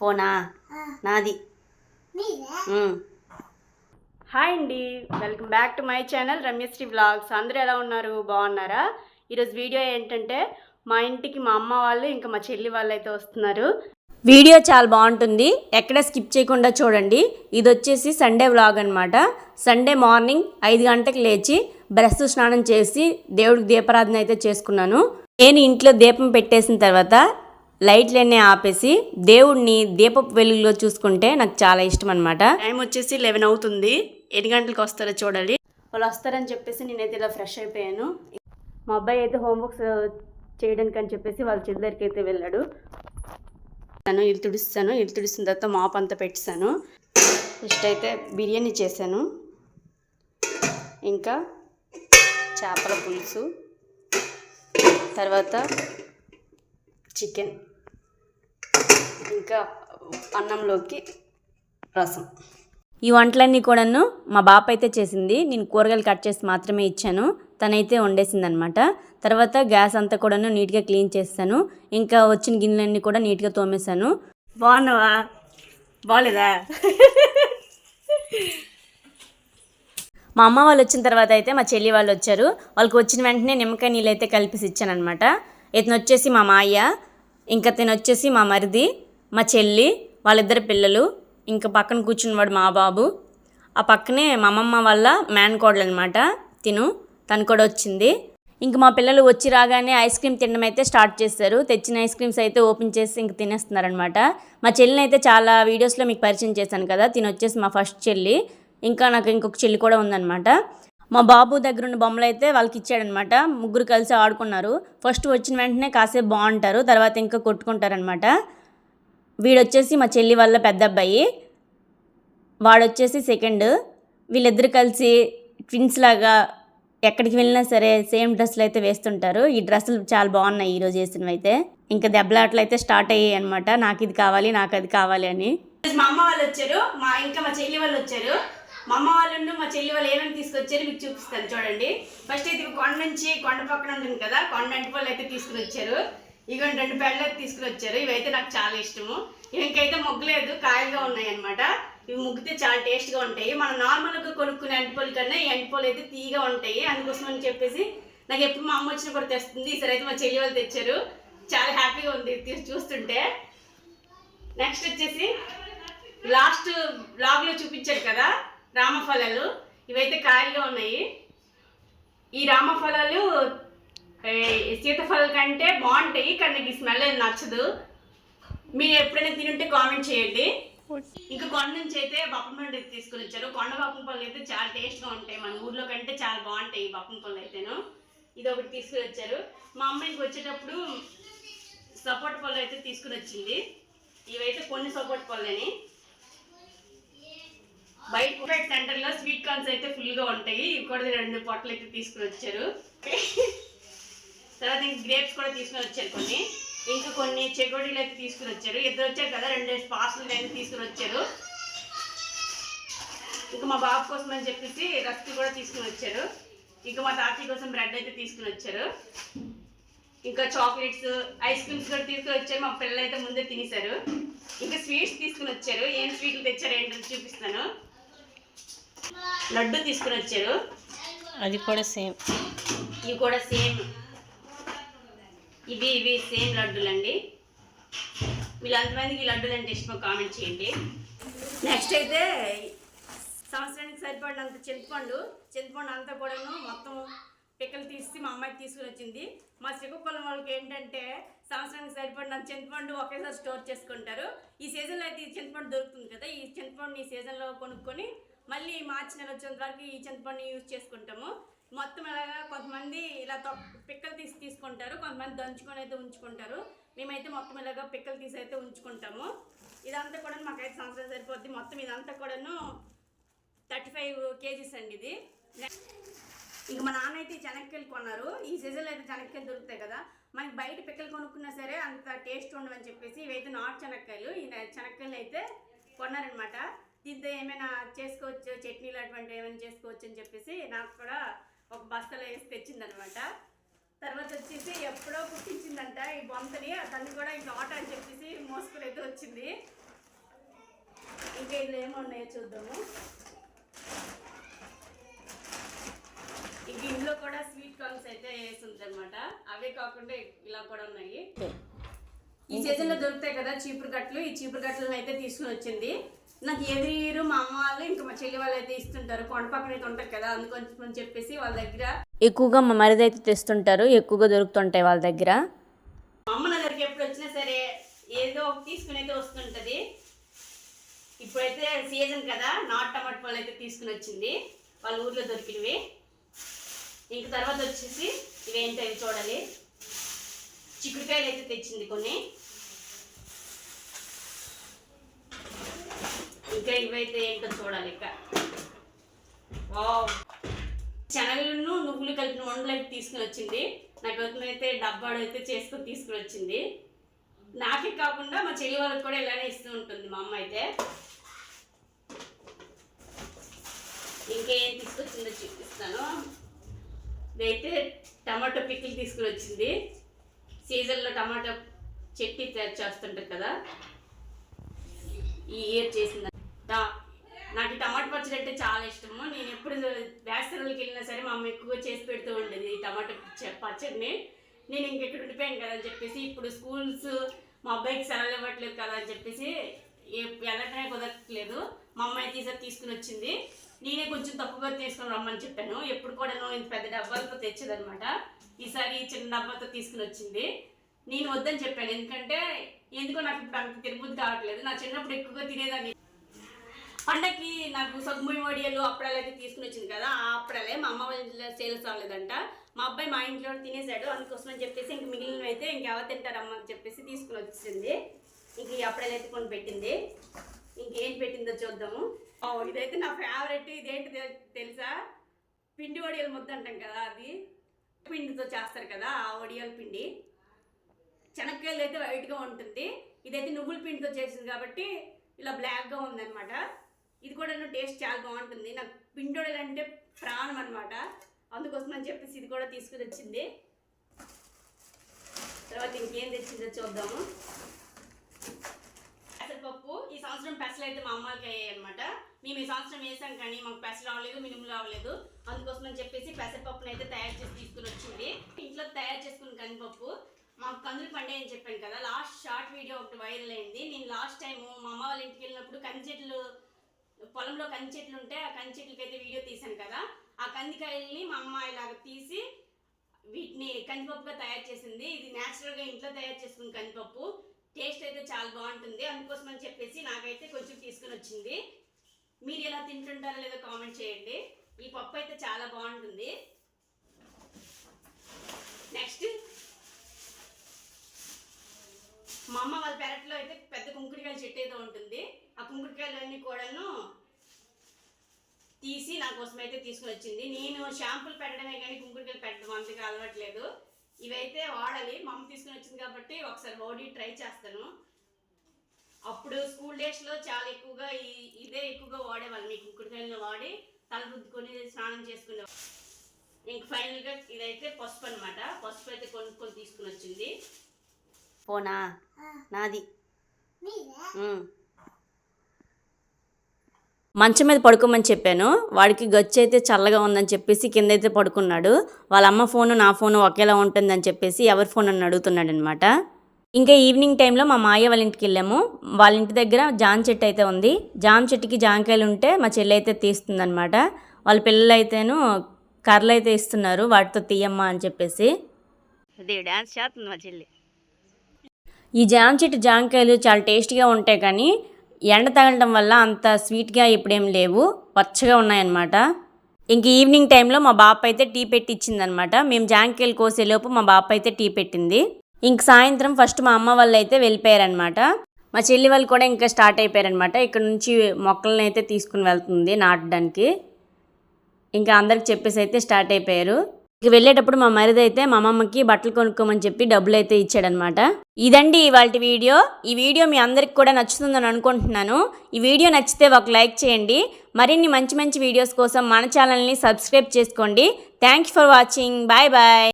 ఫోనా? నాది. హాయ్ అండి. Welcome back to my channel Ramyasri vlogs. అందరూ ఎలా ఉన్నారు? బాగున్నారా? ఈరోజు వీడియో ఏంటంటే మా ఇంటికి మా అమ్మ వాళ్ళు ఇంకా మా చెల్లి వాళ్ళు అయితే వస్తున్నారు. వీడియో చాలా బాగుంటుంది. ఎక్కడ స్కిప్ చేయకుండా చూడండి. ఇది వచ్చేసి సండే వ్లాగ్ అనమాట సండే మార్నింగ్ ఐదు గంటలకు లేచి బ్రష్ స్నానం చేసి దేవుడికి దీపారాధన అయితే చేసుకున్నాను. నేను ఇంట్లో దీపం పెట్టేసిన తర్వాత లైట్లన్నీ ఆపేసి దేవుడిని దీపపు వెలుగులో చూసుకుంటే నాకు చాలా ఇష్టం అనమాట టైం వచ్చేసి లెవెన్ అవుతుంది. ఎన్ని గంటలకు వస్తారో చూడాలి వాళ్ళు వస్తారని చెప్పేసి నేనైతే ఇలా ఫ్రెష్ అయిపోయాను. మా అబ్బాయి అయితే హోంవర్క్స్ చేయడానికి అని చెప్పేసి వాళ్ళ చెల్లి దగ్గరికి అయితే వెళ్ళాడు. నేను ఇల్లు తుడిస్తాను. ఇల్లు తుడిసిన తర్వాత మాప్ అంతా పెట్టేశాను. ఫస్ట్ అయితే బిర్యానీ చేశాను. ఇంకా చేపల పులుసు. తర్వాత చికెన్. ఇంకా అన్నంలోకి రసం. ఈ వంటలన్నీ కూడాను మా బాప అయితే చేసింది. నేను కూరగాయలు కట్ చేసి మాత్రమే ఇచ్చాను. తనైతే వండేసింది అనమాట తర్వాత గ్యాస్ అంతా కూడాను నీట్గా క్లీన్ చేస్తాను. ఇంకా వచ్చిన గిన్నెలన్నీ కూడా నీట్గా తోమేశాను. బాగున్నావా? బాగలేదా మా అమ్మ వాళ్ళు వచ్చిన తర్వాత అయితే మా చెల్లి వాళ్ళు వచ్చారు. వాళ్ళకి వచ్చిన వెంటనే నిమ్మకాయ నీళ్ళు అయితే కలిపేసి ఇచ్చానమాట ఇతను వచ్చేసి మా మాయ ఇంకా తిన వచ్చేసి మా మరిది మా చెల్లి వాళ్ళిద్దరు పిల్లలు ఇంకా పక్కన కూర్చున్నవాడు మా బాబు. ఆ పక్కనే మా అమ్మమ్మ వాళ్ళ మ్యాన్ కోడలు అనమాట తిను తను కూడా వచ్చింది. ఇంక మా పిల్లలు వచ్చి రాగానే ఐస్ క్రీమ్ తినడం అయితే స్టార్ట్ చేశారు. తెచ్చిన ఐస్ క్రీమ్స్ అయితే ఓపెన్ చేసి ఇంక తినేస్తున్నారనమాట మా చెల్లిని అయితే చాలా వీడియోస్లో మీకు పరిచయం చేశాను కదా తిను వచ్చేసి మా ఫస్ట్ చెల్లి. ఇంకా నాకు ఇంకొక చెల్లి కూడా ఉందన్నమాట. మా బాబు దగ్గర ఉన్న బొమ్మలు అయితే వాళ్ళకి ఇచ్చాడనమాట ముగ్గురు కలిసి ఆడుకున్నారు. ఫస్ట్ వచ్చిన వెంటనే కాసేపు బాగుంటారు. తర్వాత ఇంకా కొట్టుకుంటారనమాట వీడొచ్చేసి మా చెల్లి వాళ్ళ పెద్ద అబ్బాయి. వాడొచ్చేసి సెకండ్. వీళ్ళిద్దరు కలిసి ట్విన్స్ లాగా ఎక్కడికి వెళ్ళినా సరే సేమ్ డ్రెస్సులు అయితే వేస్తుంటారు. ఈ డ్రెస్సులు చాలా బాగున్నాయి ఈరోజు వేసినవి అయితే. ఇంకా దెబ్బలాటలు అయితే స్టార్ట్ అయ్యాయి అనమాట నాకు ఇది కావాలి నాకు అది కావాలి అని. మా అమ్మ వాళ్ళు వచ్చారు. మా ఇంకా మా చెల్లి వాళ్ళు వచ్చారు. మా అమ్మ వాళ్ళు మా చెల్లి వాళ్ళు ఏమేమి తీసుకొచ్చారు మీకు చూపిస్తాను. చూడండి. ఫస్ట్ అయితే కొండ నుంచి కొండ పక్కన ఉంటుంది కదా కొండ అంటి అయితే తీసుకుని వచ్చారు ఇగోండి రెండు పెళ్ళ తీసుకుని వచ్చారు ఇవైతే నాకు చాలా ఇష్టము. ఇంకైతే మొగ్గలేదు కాయలుగా ఉన్నాయి అనమాట ఇవి ముగ్గితే చాలా టేస్ట్గా ఉంటాయి. మనం నార్మల్గా కొనుక్కునే అంటిపోలు కన్నా ఈ అంటిపోలు అయితే తీగా ఉంటాయి. అందుకోసం అని చెప్పేసి నాకు ఎప్పుడు మా అమ్మ వచ్చినా కూడా తెస్తుంది. ఈసారి అయితే మా చెల్లి వాళ్ళు తెచ్చారు. చాలా హ్యాపీగా ఉంది చూస్తుంటే. నెక్స్ట్ వచ్చేసి లాస్ట్ బ్లాగ్లో చూపించారు కదా. రామఫలాలు. ఇవైతే కాయలుగా ఉన్నాయి. ఈ రామఫలాలు సీతఫలాల సీతాఫలం కంటే బాగుంటాయి కానీ నాకు ఈ స్మెల్ అది నచ్చదు. మీరు ఎప్పుడైనా తినుంటే కామెంట్ చేయండి. ఇంకా కొండ నుంచి అయితే బప్పన పండు తీసుకుని వచ్చారు. కొండ బప్పన పళ్ళు అయితే చాలా టేస్ట్గా ఉంటాయి. మన ఊర్లో కంటే చాలా బాగుంటాయి ఈ బప్పన పళ్ళు అయితేను. ఇది ఒకటి తీసుకుని వచ్చారు. మా అమ్మాయికి వచ్చేటప్పుడు సపోర్ట్ పళ్ళు అయితే తీసుకుని వచ్చింది. ఇవైతే కొన్ని సపోర్ట్ పళ్ళని బయట ఫుడ్ సెంటర్లో స్వీట్ కార్న్స్ అయితే ఫుల్గా ఉంటాయి కూడా రెండు పొట్టలు అయితే తీసుకుని వచ్చారు. తర్వాత ఇంక గ్రేప్స్ కూడా తీసుకుని వచ్చారు కొన్ని. ఇంకా కొన్ని చెగోడీలు అయితే తీసుకుని వచ్చారు. ఇద్దరు వచ్చారు కదా రెండు పార్సల్ అయితే తీసుకుని వచ్చారు. ఇంకా మా బాబు కోసం అని చెప్పేసి రస్క్ కూడా తీసుకుని వచ్చారు. ఇంకా మా తాతయ్య కోసం బ్రెడ్ అయితే తీసుకుని వచ్చారు. ఇంకా చాక్లెట్స్ ఐస్ క్రీమ్స్ కూడా తీసుకుని వచ్చారు. మా పిల్లలు అయితే ముందే తినేశారు. ఇంకా స్వీట్స్ తీసుకుని వచ్చారు. ఏం స్వీట్లు తెచ్చారు ఏంటో చూపిస్తాను. లడ్డు తీసుకుని వచ్చారు. అది కూడా సేమ్. ఇవి కూడా సేమ్. ఇవి ఇవి సేమ్ లడ్డూలండి. వీళ్ళంతమందికి ఈ లడ్డూలు అంటే ఇష్టమో కామెంట్ చేయండి. నెక్స్ట్ అయితే సంవత్సరానికి సరిపడినంత చింతపండు చింతపండు అంతా కూడాను మొత్తం పిక్కలు తీసి మా అమ్మాయికి తీసుకుని వచ్చింది. మా శ్రీకాకుళం వాళ్ళకి ఏంటంటే సంవత్సరానికి సరిపడినంత చింతపండు ఒకేసారి స్టోర్ చేసుకుంటారు. ఈ సీజన్లో అయితే ఈ చింతపండు దొరుకుతుంది కదా ఈ చింతపండు ఈ సీజన్లో కొనుక్కొని మళ్ళీ మార్చి నెల వచ్చేంత వరకు ఈ చింతపండుని యూజ్ చేసుకుంటాము. మొత్తం అలాగా కొంతమంది ఇలా తొ పిక్కలు తీసి తీసుకుంటారు. కొంతమంది దంచుకొని అయితే ఉంచుకుంటారు. మేమైతే మొత్తం ఇలాగా పిక్కలు తీసి అయితే ఉంచుకుంటాము. ఇదంతా కూడా మాకైతే సంవత్సరం సరిపోద్ది. మొత్తం ఇదంతా కూడాను థర్టీ ఫైవ్ కేజీస్ అండి ఇది. ఇంక మా నాన్న అయితే చెనక్కాయలు కొన్నారు. ఈ సీజన్లో అయితే చెనక్కాయలు దొరుకుతాయి కదా. మనకి బయట పిక్కలు కొనుక్కున్నా సరే అంత టేస్ట్ ఉండవని చెప్పేసి ఇవైతే నాటు చెనక్కాయలు. ఈ చెనక్కాయలు అయితే కొన్నారనమాట దీంతో ఏమైనా చేసుకోవచ్చు చట్నీలు అటువంటి ఏమైనా చేసుకోవచ్చు అని చెప్పేసి నాకు కూడా ఒక బస్తాలో వేసి తెచ్చిందనమాట తర్వాత వచ్చేసి ఎప్పుడో కుట్టించిందంట ఈ బొంతని తను కూడా ఇంకా ఆట అని చెప్పేసి మోసుకుని అయితే వచ్చింది. ఇంకా ఇందులో ఏమున్నాయో చూద్దాము. ఇంక ఇందులో కూడా స్వీట్ కార్న్స్ అయితే వేసింది అనమాట అవే కాకుండా ఇలా కూడా ఉన్నాయి. ఈ సీజన్లో దొరుకుతాయి కదా చీపురు కట్టలు ఈ చీపురు కట్టలను అయితే తీసుకుని వచ్చింది. నాకు ఇయర్ మా అమ్మ వాళ్ళు ఇంకా మా చెల్లి వాళ్ళు అయితే ఇస్తుంటారు. కొండ పక్కన అయితే ఉంటారు కదా అందుకని చెప్పేసి వాళ్ళ దగ్గర. ఎక్కువగా మా మరిది అయితే తెస్తుంటారు ఎక్కువగా దొరుకుతుంటాయి వాళ్ళ దగ్గర. మా అమ్మ నా దగ్గరికి ఎప్పుడు వచ్చినా సరే ఏదో ఒకటి తీసుకుని అయితే వస్తుంటది. ఇప్పుడైతే సీజన్ కదా నాట్ టమాటో పళ్ళు అయితే తీసుకుని వచ్చింది. వాళ్ళ ఊర్లో దొరికినవి. ఇంక తర్వాత వచ్చేసి ఇవేంటో ఇవి చూడాలి. చిక్కుడుకాయలు అయితే తెచ్చింది కొన్ని. ఇంకా ఇవైతే ఏంటో చూడాలి ఇక. వావ్. శనగలను నువ్వులు కలిపిన వండలైతే తీసుకుని వచ్చింది నాకు అయితే డబ్బాడు అయితే చేసుకొని తీసుకుని వచ్చింది నాకే కాకుండా మా చెల్లి వాళ్ళకి కూడా ఇలానే ఇస్తూ ఉంటుంది మా అమ్మ అయితే. ఇంకేం తీసుకొచ్చిందో చూపిస్తాను. ఇదైతే టమాటో పిక్కిల్ తీసుకుని వచ్చింది సీజన్లో టమాటో చట్నీ తయారు చేస్తుంటారు కదా. ఈ ఇయర్ చేసింది నాకు టమాటా పచ్చడి అంటే చాలా ఇష్టము. నేను ఎప్పుడు వేసరులకి వెళ్ళినా సరే మా అమ్మ ఎక్కువగా చేసి పెడుతూ ఉండేది ఈ టమాటా పచ్చడిని. నేను ఇంకెక్కడ ఉండిపోయాను కదా అని చెప్పేసి ఇప్పుడు స్కూల్స్ మా అబ్బాయికి సెలవులు ఇవ్వట్లేదు కదా అని చెప్పేసి వెళ్ళటమే కుదరట్లేదు. మా అమ్మాయి తీసా తీసుకుని వచ్చింది. నేనే కొంచెం తక్కువగా తీసుకుని రమ్మని చెప్పాను. ఎప్పుడు కూడా నువ్వు ఇంత పెద్ద డబ్బాలతో తెచ్చేదనమాట ఈసారి చిన్న డబ్బాతో తీసుకుని వచ్చింది. నేను వద్దని చెప్పాను. ఎందుకంటే ఎందుకో నాకు ఇప్పుడు అంత తిరుపతి కావట్లేదు. నా చిన్నప్పుడు ఎక్కువగా తినేదాన్ని పండక్కి నాకు సగ్గుమి వడియలు అప్పడాలు అయితే తీసుకుని వచ్చింది కదా ఆ అప్పడాలే మా అమ్మ వాళ్ళ సేల్స్ అవ్వలేదంట మా అబ్బాయి మా ఇంట్లో తినేసాడు అందుకోసం అని చెప్పేసి ఇంక మిగిలినవి అయితే ఇంకెవరు తింటారమ్మ అని చెప్పేసి తీసుకుని వచ్చింది. ఇంక ఈ అప్పడాలు అయితే కొన్ని పెట్టింది. ఇంకేం పెట్టిందో చూద్దాము. ఓ, ఇదైతే నా ఫేవరెట్ ఇదేంటి తెలుసా? పిండి వడియాల ముద్ద అంటాం కదా అది. పిండితో చేస్తారు కదా ఆ వడియాల పిండి. శనక్కాయలు అయితే వైట్గా ఉంటుంది. ఇదైతే నువ్వుల పిండితో చేసింది కాబట్టి ఇలా బ్లాక్గా ఉందన్నమాట. ఇది కూడా టేస్ట్ చాలా బాగుంటుంది. నాకు పిండోడలు అంటే ప్రాణం అనమాట అందుకోసం అని చెప్పేసి ఇది కూడా తీసుకుని వచ్చింది. తర్వాత ఇంకేం తెచ్చిందో చూద్దాము. పెసరపప్పు ఈ సంవత్సరం పెసలు అయితే మా అమ్మకి అయ్యాయి అనమాట మేము ఈ సంవత్సరం వేసాం కానీ మాకు పెసలు రావలేదు మినుములు రావలేదు అందుకోసం అని చెప్పేసి పెసరపప్పును అయితే తయారు చేసి తీసుకుని వచ్చింది. ఇంట్లో తయారు చేసుకున్న కందిపప్పు. మాకు కందులు పండే అని చెప్పాను కదా లాస్ట్ షార్ట్ వీడియో ఒకటి వైరల్ అయింది. నేను లాస్ట్ టైం మా అమ్మ వాళ్ళ ఇంటికి వెళ్ళినప్పుడు కంది చెట్లు పొలంలో కంది చెట్లు ఉంటే ఆ కంది చెట్లకి అయితే వీడియో తీశాను కదా. ఆ కందికాయల్ని మా అమ్మ ఇలాగ తీసి వీటిని కందిపప్పుగా తయారు చేసింది. ఇది న్యాచురల్గా ఇంట్లో తయారు చేసుకున్న కందిపప్పు. టేస్ట్ అయితే చాలా బాగుంటుంది. అందుకోసం అని చెప్పేసి నాకైతే కొంచెం తీసుకుని వచ్చింది. మీరు ఎలా తింటుంటారో లేదో కామెంట్ చేయండి. ఈ పప్పు అయితే చాలా బాగుంటుంది. నెక్స్ట్ మా అమ్మ వాళ్ళ పెరట్లో అయితే పెద్ద కుంకుడికాయల చెట్టు అయితే ఉంటుంది. ఆ కుంకుడికాయలన్నీ కూడాను తీసి నా కోసం అయితే తీసుకుని వచ్చింది. నేను షాంపూలు పెట్టడమే కానీ కుంకుడికాయలు పెట్టడం అంతగా అలవట్లేదు. ఇవైతే వాడాలి. మా అమ్మ తీసుకుని వచ్చింది కాబట్టి ఒకసారి వాడి ట్రై చేస్తాను. అప్పుడు స్కూల్ డేస్లో చాలా ఎక్కువగా ఈ ఇదే ఎక్కువగా వాడేవాళ్ళు. మీ కుంకుడికాయలను వాడి తల రుద్దుకొని స్నానం చేసుకునే ఇంక ఫైనల్గా ఇదైతే పసుపు అనమాట పసుపు అయితే కొనుక్కొని తీసుకుని వచ్చింది. పోనా? నాది. మంచం మీద పడుకోమని చెప్పాను. వాడికి గచ్చి అయితే చల్లగా ఉందని చెప్పేసి కింద అయితే పడుకున్నాడు. వాళ్ళ అమ్మ ఫోను నా ఫోను ఒకేలా ఉంటుందని చెప్పేసి ఎవరి ఫోన్ అని అడుగుతున్నాడు అనమాట ఇంకా ఈవినింగ్ టైంలో మా మాయ వాళ్ళ ఇంటికి వెళ్ళాము. వాళ్ళ ఇంటి దగ్గర జామ చెట్టు అయితే ఉంది. జామ చెట్టుకి జామకాయలు ఉంటే మా చెల్లి అయితే తీస్తుందనమాట. వాళ్ళ పిల్లలు అయితేను కర్రలు అయితే ఇస్తున్నారు. వాటితో తీయమ్మా అని చెప్పేసి. అది డ్యాన్స్ చేస్తుంది మా చెల్లి. ఈ జామ చెట్టు జామకాయలు చాలా టేస్టీగా ఉంటాయి కానీ ఎండ తగలడం వల్ల అంత స్వీట్గా ఇప్పుడేం లేవు. పచ్చగా ఉన్నాయన్నమాట. ఇంక ఈవినింగ్ టైంలో మా బాప అయితే టీ పెట్టి ఇచ్చిందనమాట మేము జాంకాయలు కోసేలోపు మా బాప అయితే టీ పెట్టింది. ఇంక సాయంత్రం ఫస్ట్ మా అమ్మ వాళ్ళు అయితే వెళ్ళిపోయారనమాట మా చెల్లి వాళ్ళు కూడా ఇంకా స్టార్ట్ అయిపోయారనమాట ఇక్కడ నుంచి మొక్కలను అయితే తీసుకుని వెళ్తుంది నాటడానికి. ఇంకా అందరికి చెప్పేసి అయితే స్టార్ట్ అయిపోయారు. ఇక వెళ్ళేటప్పుడు మా మరిది అయితే మా అమ్మమ్మకి బట్టలు కొనుక్కోమని చెప్పి డబ్బులు అయితే ఇచ్చాడనమాట. ఇదండి ఇవాళ వీడియో. ఈ వీడియో మీ అందరికి కూడా నచ్చుతుందని అనుకుంటున్నాను. ఈ వీడియో నచ్చితే ఒక లైక్ చేయండి. మరిన్ని మంచి మంచి వీడియోస్ కోసం మన ఛానల్ని సబ్స్క్రైబ్ చేసుకోండి. Thank you for watching. Bye bye.